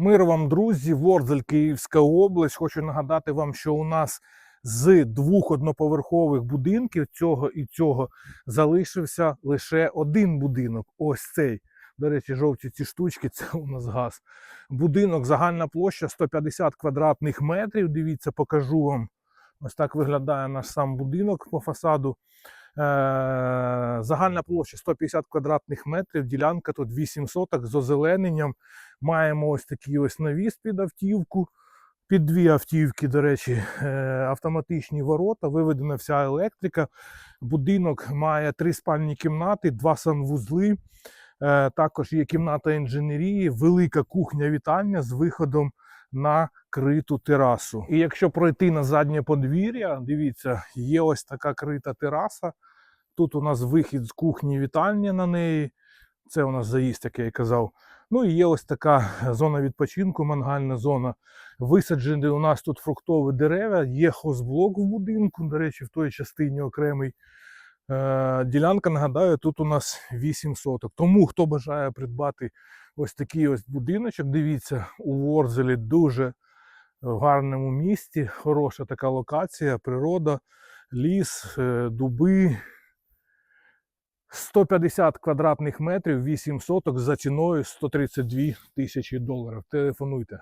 Мир вам, друзі, Ворзель, Київська область. Хочу нагадати вам, що у нас з двох одноповерхових будинків цього і цього залишився лише один будинок. Ось цей. До речі, жовті ці штучки, це у нас газ. Будинок, загальна площа 150 квадратних метрів. Дивіться, покажу вам. Ось так виглядає наш сам будинок по фасаду. Е, загальна площа 150 квадратних метрів, ділянка тут 8 соток з озелененням. Маємо ось такий ось навіс під автівку. Під дві автівки, до речі, е, автоматичні ворота, виведена вся електрика. Будинок має три спальні кімнати, два санвузли. Е, Також є кімната інженерії, велика кухня-вітальня з виходом на криту терасу. І якщо пройти на заднє подвір'я, дивіться, є ось така крита тераса. Тут у нас вихід з кухні вітальні на неї. Це у нас заїзд, як я і казав. Ну і є ось така зона відпочинку, мангальна зона. Висаджені у нас тут фруктові дерева, є хозблок в будинку, до речі, в той частині окремий. Е, ділянка, нагадаю, тут у нас 8 соток. Тому хто бажає придбати ось такий ось будиночок, дивіться, у Ворзелі дуже в гарному місті, хороша така локація, природа, ліс, е, дуби. 150 квадратних метрів, 8 соток за ціною 132 тисячі доларів. Телефонуйте.